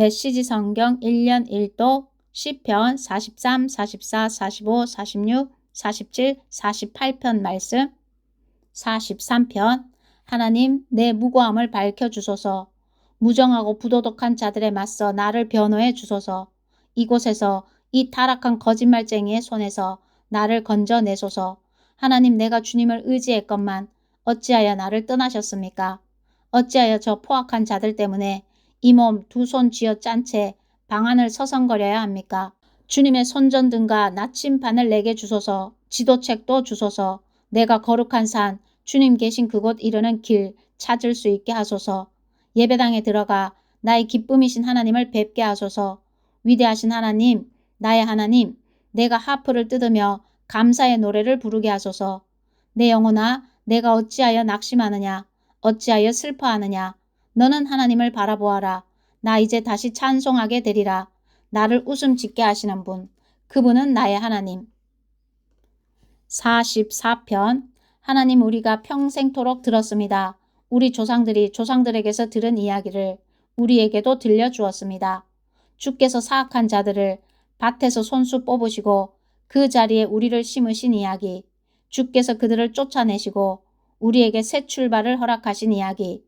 메시지 성경 1년 1도 10편 43, 44, 45, 46, 47, 48편 말씀. 43편. 하나님 내 무고함을 밝혀 주소서. 무정하고 부도덕한 자들에 맞서 나를 변호해 주소서. 이곳에서 이 타락한 거짓말쟁이의 손에서 나를 건져내소서. 하나님 내가 주님을 의지했건만 어찌하여 나를 떠나셨습니까? 어찌하여 저 포악한 자들 때문에 이 몸 두 손 쥐어 짠 채 방안을 서성거려야 합니까? 주님의 손전등과 나침반을 내게 주소서 지도책도 주소서. 내가 거룩한 산 주님 계신 그곳 이르는 길 찾을 수 있게 하소서. 예배당에 들어가 나의 기쁨이신 하나님을 뵙게 하소서. 위대하신 하나님 나의 하나님 내가 하프를 뜯으며 감사의 노래를 부르게 하소서. 내 영혼아 내가 어찌하여 낙심하느냐? 어찌하여 슬퍼하느냐 너는 하나님을 바라보아라 나 이제 다시 찬송하게 되리라 나를 웃음 짓게 하시는 분 그분은 나의 하나님 44편 하나님 우리가 평생토록 들었습니다. 우리 조상들이 조상들에게서 들은 이야기를 우리에게도 들려주었습니다. 주께서 사악한 자들을 밭에서 손수 뽑으시고 그 자리에 우리를 심으신 이야기, 주께서 그들을 쫓아내시고 우리에게 새 출발을 허락하신 이야기.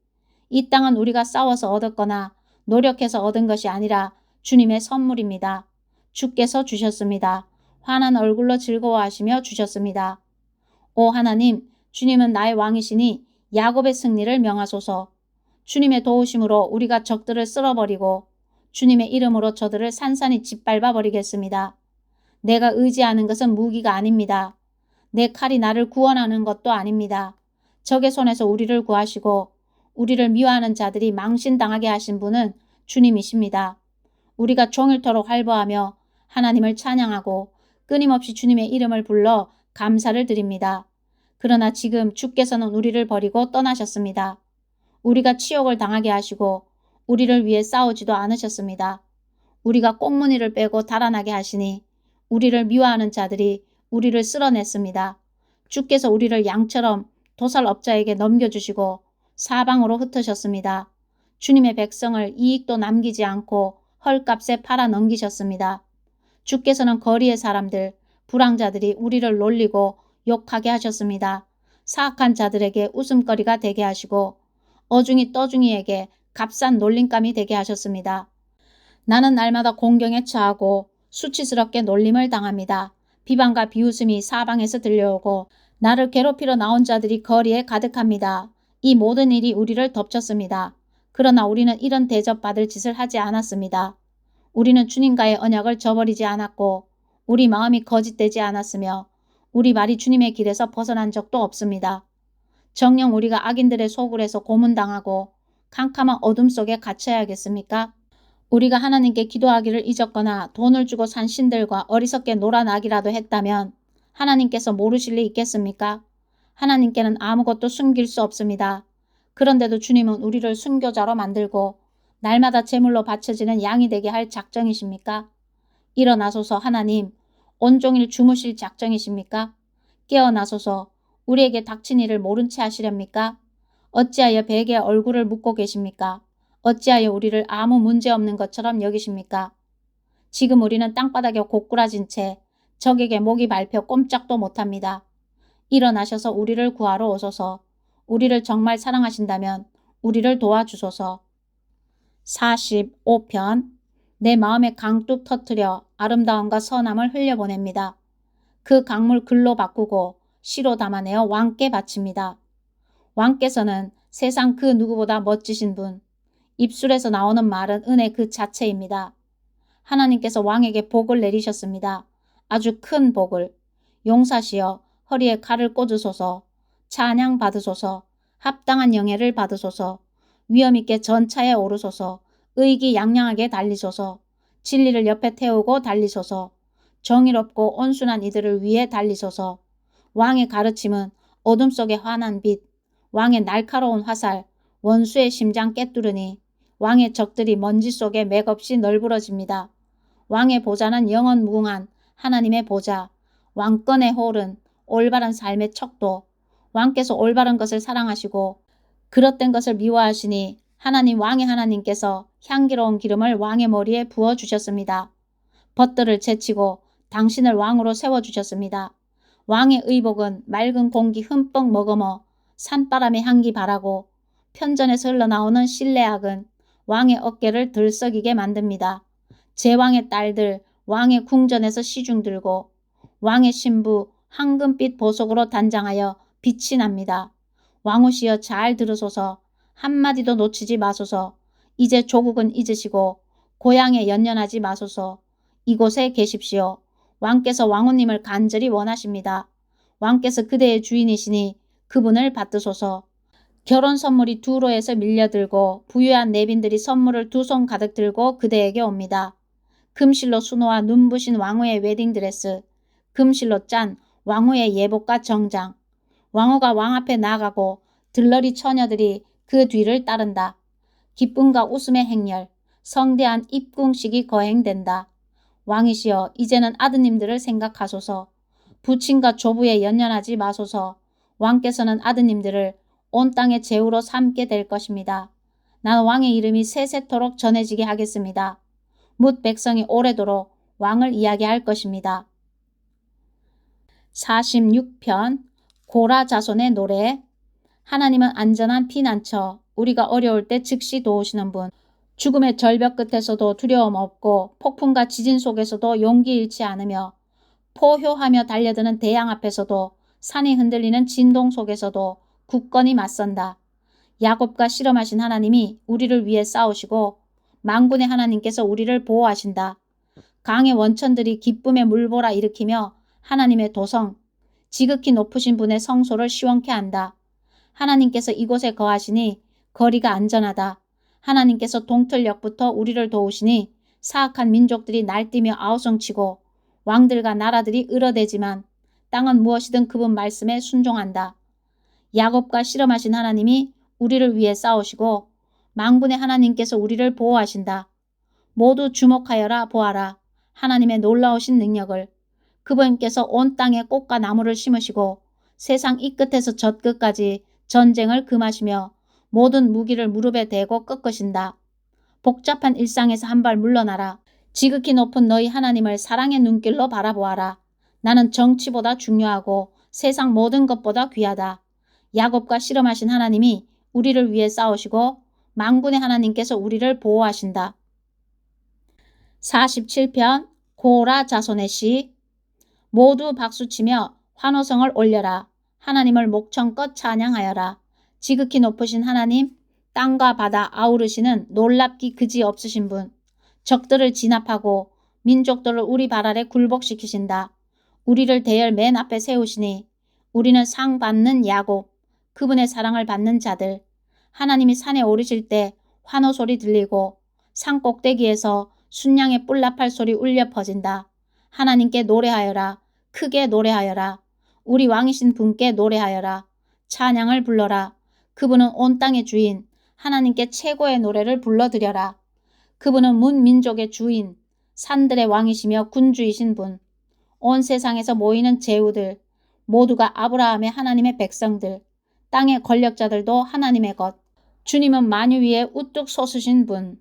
이 땅은 우리가 싸워서 얻었거나 노력해서 얻은 것이 아니라 주님의 선물입니다. 주께서 주셨습니다. 환한 얼굴로 즐거워하시며 주셨습니다. 오 하나님, 주님은 나의 왕이시니 야곱의 승리를 명하소서. 주님의 도우심으로 우리가 적들을 쓸어버리고 주님의 이름으로 저들을 산산히 짓밟아 버리겠습니다. 내가 의지하는 것은 무기가 아닙니다. 내 칼이 나를 구원하는 것도 아닙니다. 적의 손에서 우리를 구하시고 우리를 미워하는 자들이 망신당하게 하신 분은 주님이십니다. 우리가 종일토록 활보하며 하나님을 찬양하고 끊임없이 주님의 이름을 불러 감사를 드립니다. 그러나 지금 주께서는 우리를 버리고 떠나셨습니다. 우리가 치욕을 당하게 하시고 우리를 위해 싸우지도 않으셨습니다. 우리가 꽁무니를 빼고 달아나게 하시니 우리를 미워하는 자들이 우리를 쓸어냈습니다. 주께서 우리를 양처럼 도살업자에게 넘겨주시고 사방으로 흩으셨습니다. 주님의 백성을 이익도 남기지 않고 헐값에 팔아 넘기셨습니다. 주께서는 거리의 사람들, 불황자들이 우리를 놀리고 욕하게 하셨습니다. 사악한 자들에게 웃음거리가 되게 하시고 어중이 떠중이에게 값싼 놀림감이 되게 하셨습니다. 나는 날마다 공경에 처하고 수치스럽게 놀림을 당합니다. 비방과 비웃음이 사방에서 들려오고 나를 괴롭히러 나온 자들이 거리에 가득합니다. 이 모든 일이 우리를 덮쳤습니다. 그러나 우리는 이런 대접받을 짓을 하지 않았습니다. 우리는 주님과의 언약을 저버리지 않았고 우리 마음이 거짓되지 않았으며 우리 말이 주님의 길에서 벗어난 적도 없습니다. 정녕 우리가 악인들의 소굴에서 고문당하고 캄캄한 어둠 속에 갇혀야겠습니까? 우리가 하나님께 기도하기를 잊었거나 돈을 주고 산 신들과 어리석게 놀아나기라도 했다면 하나님께서 모르실 리 있겠습니까? 하나님께는 아무것도 숨길 수 없습니다. 그런데도 주님은 우리를 순교자로 만들고 날마다 제물로 바쳐지는 양이 되게 할 작정이십니까? 일어나소서 하나님, 온종일 주무실 작정이십니까? 깨어나소서 우리에게 닥친 일을 모른 채 하시렵니까? 어찌하여 베개에 얼굴을 묻고 계십니까? 어찌하여 우리를 아무 문제 없는 것처럼 여기십니까? 지금 우리는 땅바닥에 고꾸라진 채 적에게 목이 밟혀 꼼짝도 못합니다. 일어나셔서 우리를 구하러 오소서. 우리를 정말 사랑하신다면 우리를 도와주소서. 45편 내 마음에 강둑 터트려 아름다움과 선함을 흘려보냅니다. 그 강물 글로 바꾸고 시로 담아내어 왕께 바칩니다. 왕께서는 세상 그 누구보다 멋지신 분, 입술에서 나오는 말은 은혜 그 자체입니다. 하나님께서 왕에게 복을 내리셨습니다. 아주 큰 복을. 용사시여 허리에 칼을 꽂으소서. 찬양 받으소서. 합당한 영예를 받으소서. 위엄 있게 전차에 오르소서. 의기양양하게 달리소서. 진리를 옆에 태우고 달리소서. 정의롭고 온순한 이들을 위해 달리소서. 왕의 가르침은 어둠 속의 환한 빛, 왕의 날카로운 화살, 원수의 심장 깨뚫으니 왕의 적들이 먼지 속에 맥없이 널브러집니다. 왕의 보좌는 영원 무궁한 하나님의 보좌, 왕권의 홀은 올바른 삶의 척도, 왕께서 올바른 것을 사랑하시고 그릇된 것을 미워하시니 하나님 왕의 하나님께서 향기로운 기름을 왕의 머리에 부어 주셨습니다. 벗들을 제치고 당신을 왕으로 세워 주셨습니다. 왕의 의복은 맑은 공기 흠뻑 머금어 산바람의 향기 바라고 편전에서 흘러나오는 신뢰악은 왕의 어깨를 들썩이게 만듭니다. 제왕의 딸들 왕의 궁전에서 시중 들고 왕의 신부 황금빛 보석으로 단장하여 빛이 납니다. 왕후시여 잘 들으소서 한마디도 놓치지 마소서 이제 조국은 잊으시고 고향에 연연하지 마소서 이곳에 계십시오. 왕께서 왕후님을 간절히 원하십니다. 왕께서 그대의 주인이시니 그분을 받드소서. 결혼 선물이 두로에서 밀려들고 부유한 내빈들이 선물을 두 손 가득 들고 그대에게 옵니다. 금실로 수놓아 눈부신 왕후의 웨딩드레스, 금실로 짠 왕후의 예복과 정장, 왕후가 왕 앞에 나가고 들러리 처녀들이 그 뒤를 따른다. 기쁨과 웃음의 행렬, 성대한 입궁식이 거행된다. 왕이시여 이제는 아드님들을 생각하소서. 부친과 조부에 연연하지 마소서. 왕께서는 아드님들을 온 땅의 제후로 삼게 될 것입니다. 나는 왕의 이름이 세세토록 전해지게 하겠습니다. 묻 백성이 오래도록 왕을 이야기할 것입니다. 46편 고라 자손의 노래 하나님은 안전한 피난처 우리가 어려울 때 즉시 도우시는 분 죽음의 절벽 끝에서도 두려움 없고 폭풍과 지진 속에서도 용기 잃지 않으며 포효하며 달려드는 대양 앞에서도 산이 흔들리는 진동 속에서도 굳건히 맞선다. 야곱과 실험하신 하나님이 우리를 위해 싸우시고 망군의 하나님께서 우리를 보호하신다. 강의 원천들이 기쁨의 물보라 일으키며 하나님의 도성, 지극히 높으신 분의 성소를 시원케 한다. 하나님께서 이곳에 거하시니 거리가 안전하다. 하나님께서 동틀역부터 우리를 도우시니 사악한 민족들이 날뛰며 아우성치고 왕들과 나라들이 을어대지만 땅은 무엇이든 그분 말씀에 순종한다. 야곱과 실험하신 하나님이 우리를 위해 싸우시고 망군의 하나님께서 우리를 보호하신다. 모두 주목하여라 보아라. 하나님의 놀라우신 능력을 그분께서 온 땅에 꽃과 나무를 심으시고 세상 이 끝에서 저 끝까지 전쟁을 금하시며 모든 무기를 무릎에 대고 꺾으신다. 복잡한 일상에서 한 발 물러나라. 지극히 높은 너희 하나님을 사랑의 눈길로 바라보아라. 나는 정치보다 중요하고 세상 모든 것보다 귀하다. 야곱과 실험하신 하나님이 우리를 위해 싸우시고 망군의 하나님께서 우리를 보호하신다. 47편 고라 자손의 시 모두 박수치며 환호성을 올려라. 하나님을 목청껏 찬양하여라. 지극히 높으신 하나님, 땅과 바다 아우르시는 놀랍기 그지 없으신 분, 적들을 진압하고 민족들을 우리 발 아래 굴복시키신다. 우리를 대열 맨 앞에 세우시니 우리는 상 받는 야곱, 그분의 사랑을 받는 자들, 하나님이 산에 오르실 때 환호 소리 들리고 산 꼭대기에서 순양의 뿔나팔 소리 울려 퍼진다. 하나님께 노래하여라. 크게 노래하여라. 우리 왕이신 분께 노래하여라. 찬양을 불러라. 그분은 온 땅의 주인, 하나님께 최고의 노래를 불러드려라. 그분은 문 민족의 주인, 산들의 왕이시며 군주이신 분, 온 세상에서 모이는 제후들, 모두가 아브라함의 하나님의 백성들, 땅의 권력자들도 하나님의 것, 주님은 만유 위에 우뚝 솟으신 분.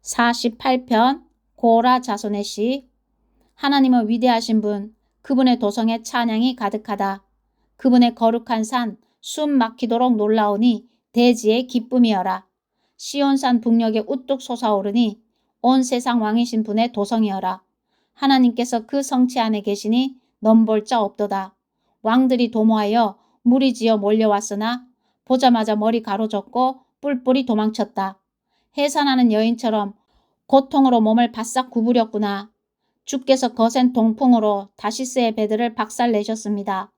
48편 고라 자손의 시 하나님은 위대하신 분, 그분의 도성에 찬양이 가득하다. 그분의 거룩한 산, 숨 막히도록 놀라우니 대지의 기쁨이여라. 시온산 북녘에 우뚝 솟아오르니 온 세상 왕이신 분의 도성이여라. 하나님께서 그 성체 안에 계시니 넘볼 자 없도다. 왕들이 도모하여 무리지어 몰려왔으나 보자마자 머리 가로젓고 뿔뿔이 도망쳤다. 해산하는 여인처럼 고통으로 몸을 바싹 구부렸구나. 주께서 거센 동풍으로 다시스의 배들을 박살내셨습니다.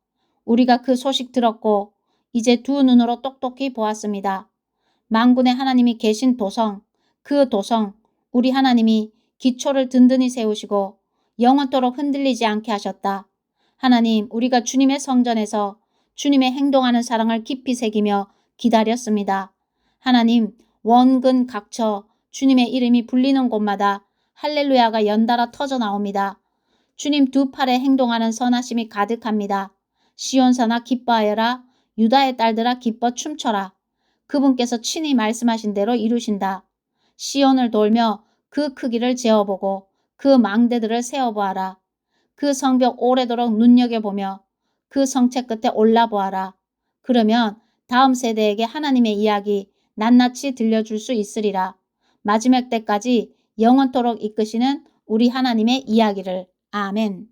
우리가 그 소식 들었고 이제 두 눈으로 똑똑히 보았습니다. 망군의 하나님이 계신 도성, 그 도성, 우리 하나님이 기초를 든든히 세우시고 영원토록 흔들리지 않게 하셨다. 하나님, 우리가 주님의 성전에서 주님의 행동하는 사랑을 깊이 새기며 기다렸습니다. 하나님, 원근 각처 주님의 이름이 불리는 곳마다 할렐루야가 연달아 터져 나옵니다. 주님 두 팔에 행동하는 선하심이 가득합니다. 시온산아 기뻐하여라. 유다의 딸들아 기뻐 춤춰라. 그분께서 친히 말씀하신 대로 이루신다. 시온을 돌며 그 크기를 재어보고 그 망대들을 세어보아라. 그 성벽 오래도록 눈여겨보며 그 성체 끝에 올라보아라. 그러면 다음 세대에게 하나님의 이야기 낱낱이 들려줄 수 있으리라. 마지막 때까지 영원토록 이끄시는 우리 하나님의 이야기를. 아멘.